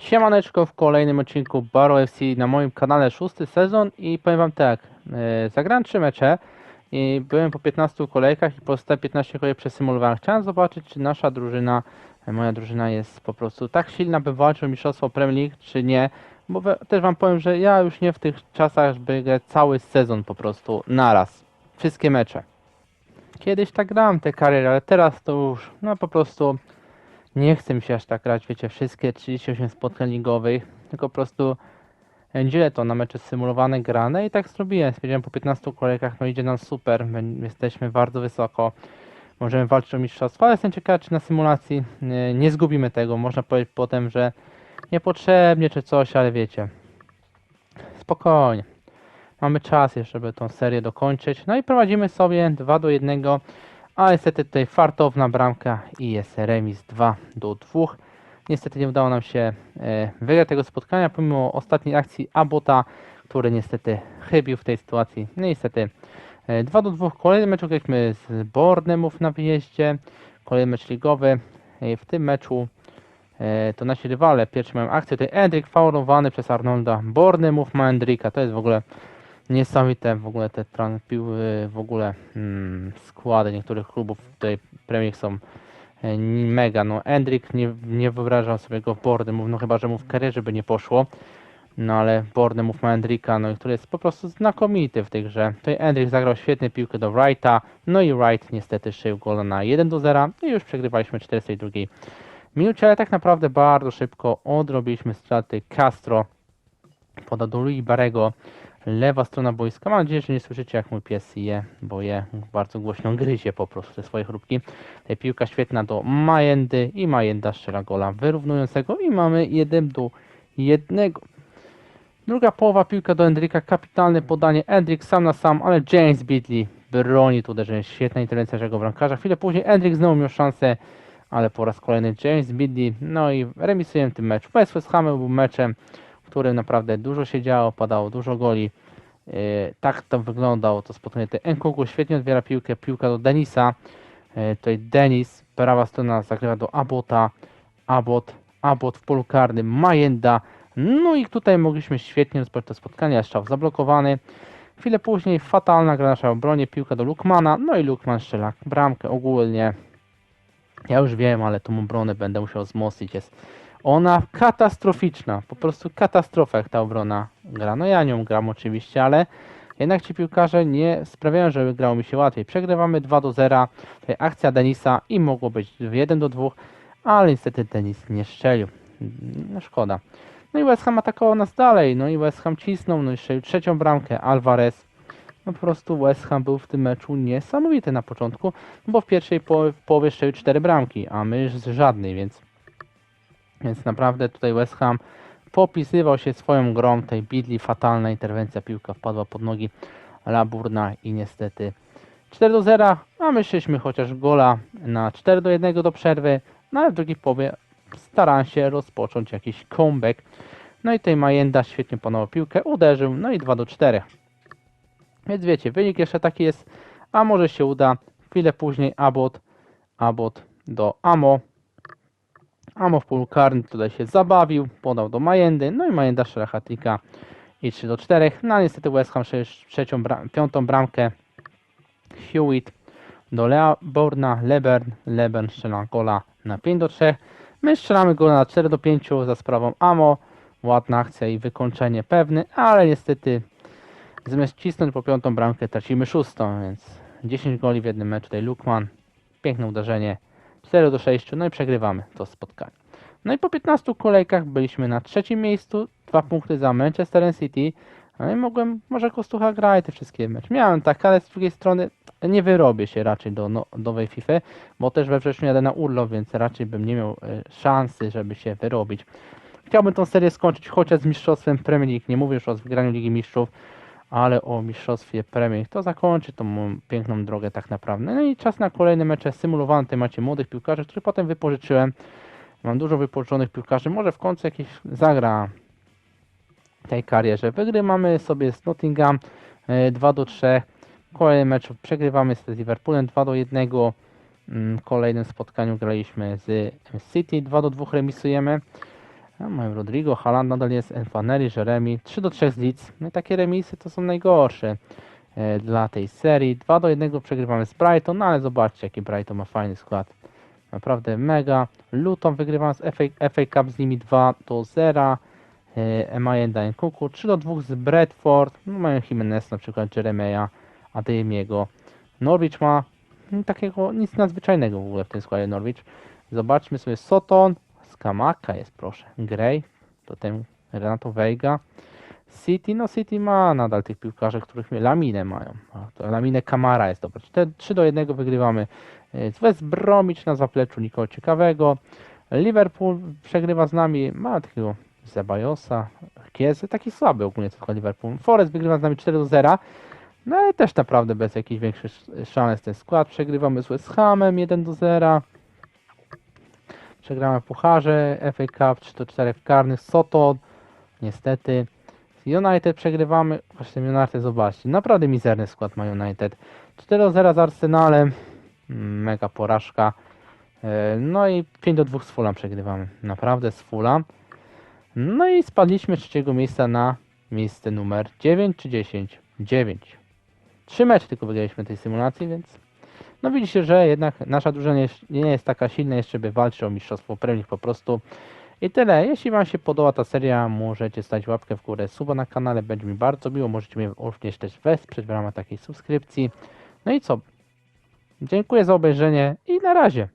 Siemaneczko w kolejnym odcinku Baro FC na moim kanale szósty sezon i powiem wam tak, e, zagrałem trzy mecze i byłem po 15 kolejkach i pozostałe 15 kolejek przesymulowałem. Chciałem zobaczyć czy nasza drużyna, e, moja drużyna jest po prostu tak silna by walczyć o mistrzostwo Premier League czy nie, bo we, też wam powiem, że ja już nie w tych czasach, żeby grać cały sezon po prostu naraz, wszystkie mecze. Kiedyś tak grałem te kariery, ale teraz to już no po prostu nie chce mi się aż tak grać, wiecie, wszystkie 38 spotkań ligowych, tylko po prostu e, dzielę to na mecze symulowane, grane i tak zrobiłem. Stwierdziłem po 15 kolejkach, no idzie nam super, my jesteśmy bardzo wysoko, możemy walczyć o mistrzostwo, ale jestem ciekawy, czy na symulacji e, nie zgubimy tego. Można powiedzieć potem, że niepotrzebnie czy coś, ale wiecie, spokojnie. Mamy czas jeszcze, żeby tą serię dokończyć. No i prowadzimy sobie 2 do 1. A niestety tutaj fartowna bramka i jest remis 2 do 2. Niestety nie udało nam się e, wygrać tego spotkania, pomimo ostatniej akcji Abota, który niestety chybił w tej sytuacji. No niestety e, 2 do 2. Kolejny mecz graliśmy z Bournemouth na wyjeździe. Kolejny mecz ligowy. E, w tym meczu e, to nasi rywale. Pierwszy mają akcję. Tutaj Endrick faulowany przez Arnolda. Bournemouth ma Endricka. To jest w ogóle niesamowite w ogóle te piły, w ogóle mm, składy niektórych klubów. Tutaj Premier są e, mega, no Endrick nie, nie wyobrażam sobie go w Bournemouth, no chyba, że mu w karierze by nie poszło, no ale Bournemouth ma Endricka, no który jest po prostu znakomity w tej grze. Tutaj Endrick zagrał świetnie piłkę do Wrighta, no i Wright niestety szył gola na 1 do 0 i już przegrywaliśmy 42 minucie, ale tak naprawdę bardzo szybko odrobiliśmy straty Castro, poda do Louis Barego, lewa strona boiska. Mam nadzieję, że nie słyszycie jak mój pies je, bo je bardzo głośno gryzie po prostu te swoje chrupki. Tutaj piłka świetna do Majendy i Majenda strzela gola wyrównującego i mamy 1 do 1. Druga połowa piłka do Endrika, kapitalne podanie. Endrik sam na sam, ale James Bidley broni tu uderzenie. Świetna interwencja naszego bramkarza. Chwilę później Endrik znowu miał szansę, ale po raz kolejny James Bidley. No i remisujemy tym mecz. Z West Hamem był meczem, którym naprawdę dużo się działo, padało dużo goli. Yy, tak to wyglądało to spotkanie. Tutaj Nkunku świetnie odbiera piłkę, piłka do Denisa. Yy, tutaj Denis, prawa strona zagrywa do Abota. Abot, Abot w polu karnym, Majenda. No i tutaj mogliśmy świetnie rozpocząć to spotkanie, strzał zablokowany. Chwilę później fatalna gra nasza obronie, piłka do Lukmana, no i Lukman strzela bramkę ogólnie. Ja już wiem, ale tą obronę będę musiał wzmocnić. Jest ona katastroficzna, po prostu katastrofa jak ta obrona gra. No ja nią gram oczywiście, ale jednak ci piłkarze nie sprawiają, żeby grało mi się łatwiej. Przegrywamy 2 do 0, tutaj akcja Denisa i mogło być 1 do 2, ale niestety Denis nie strzelił. No szkoda. No i West Ham atakował nas dalej, no i West Ham cisnął, no i strzelił trzecią bramkę, Alvarez. No po prostu West Ham był w tym meczu niesamowity na początku, bo w pierwszej połowie, strzelił cztery bramki, a my z żadnej, więc więc naprawdę tutaj West Ham popisywał się swoją grą. Tej Bidley fatalna interwencja, piłka wpadła pod nogi Laburna i niestety 4 do 0, a myśleliśmy chociaż gola na 4 do 1 do przerwy, no ale w drugiej połowie starałem się rozpocząć jakiś comeback. No i tutaj Majenda świetnie panował piłkę, uderzył, no i 2 do 4. Więc wiecie, wynik jeszcze taki jest, a może się uda. Chwilę później Abot, Abot do Amo, Amo w polu tutaj się zabawił, podał do Majendy, no i Majenda strzela hatika i 3 do 4. No niestety West Ham strzelił trzecią, bra piątą bramkę. Hewitt do Lea Borna, Lebern, Lebern strzela gola na 5 do 3. My strzelamy gola na 4 do 5 za sprawą Amo. Ładna akcja i wykończenie pewne, ale niestety zamiast cisnąć po piątą bramkę tracimy szóstą, więc 10 goli w jednym meczu. Tutaj Lukman, piękne uderzenie. 4 do 6, no i przegrywamy to spotkanie. No i po 15 kolejkach byliśmy na trzecim miejscu, dwa punkty za Manchester City. No i mogłem, może Kostucha grać te wszystkie mecze. Miałem tak, ale z drugiej strony nie wyrobię się raczej do no, nowej FIFA, bo też we wrześniu jadę na urlop, więc raczej bym nie miał e, szansy, żeby się wyrobić. Chciałbym tą serię skończyć chociaż z mistrzostwem Premier League, nie mówię już o wygraniu Ligi Mistrzów, ale o mistrzostwie Premier. To zakończy tą piękną drogę tak naprawdę. No i czas na kolejne mecze symulowane. Macie młodych piłkarzy, których potem wypożyczyłem. Mam dużo wypożyczonych piłkarzy. Może w końcu jakiś zagra tej karierze. Wygry mamy sobie z Nottingham e, 2 do 3. Kolejny mecz przegrywamy z Liverpoolem 2 do 1. Mm, W kolejnym spotkaniu graliśmy z City 2 do 2 remisujemy. Ja mam Rodrigo, Haaland nadal jest, Enfaneri, Jeremy. 3 do 3 z Leeds. No i takie remisy to są najgorsze e, dla tej serii. 2 do 1 przegrywamy z Brighton, no ale zobaczcie jaki Brighton ma fajny skład. Naprawdę mega. Luton wygrywam z FA, FA Cup z nimi 2 do 0. E, daje Kuku. 3 do 2 z Bradford. No, mają Jimenez na przykład, Jeremia, Adeyemiego. Norwich ma mm, takiego nic nadzwyczajnego w ogóle w tym składzie Norwich. Zobaczmy sobie Soton. Skamaka jest proszę. Gray. Potem Renato Veiga. City, no City ma nadal tych piłkarzy, których Laminę mają. Laminę Kamara jest dobra. 3 do 1 wygrywamy e, z West Bromwich na zapleczu nikogo ciekawego. Liverpool przegrywa z nami, ma takiego Zebajosa, Kiezy, taki słaby ogólnie tylko Liverpool. Forest wygrywa z nami 4 do 0. No ale też naprawdę bez jakichś większych szans ten skład. Przegrywamy z West Hamem 1 do 0. Przegramy w Pucharze, FA Cup 3 do 4 w karnych, Soto, niestety. Z United przegrywamy, właśnie United zobaczcie, naprawdę mizerny skład ma United. 4 do 0 z Arsenalem, mega porażka. E, No i 5 do 2 z Fulham przegrywamy, naprawdę z Fulham. No i spadliśmy z trzeciego miejsca na miejsce numer 9 czy 10? 9. Trzy mecze tylko wygraliśmy tej symulacji, więc no widzicie, że jednak nasza drużyna nie, jest taka silna jeszcze, by walczyć o mistrzostwo premii po prostu. I tyle. Jeśli Wam się podoba ta seria, możecie stać łapkę w górę, suba na kanale, będzie mi bardzo miło. Możecie mnie również też wesprzeć w ramach takiej subskrypcji. No i co? Dziękuję za obejrzenie i na razie.